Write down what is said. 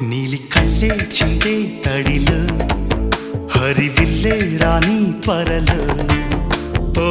నీలి కళ్ళే చిందే తడిలో హరివిల్లే రాణి త్వరలో ఓ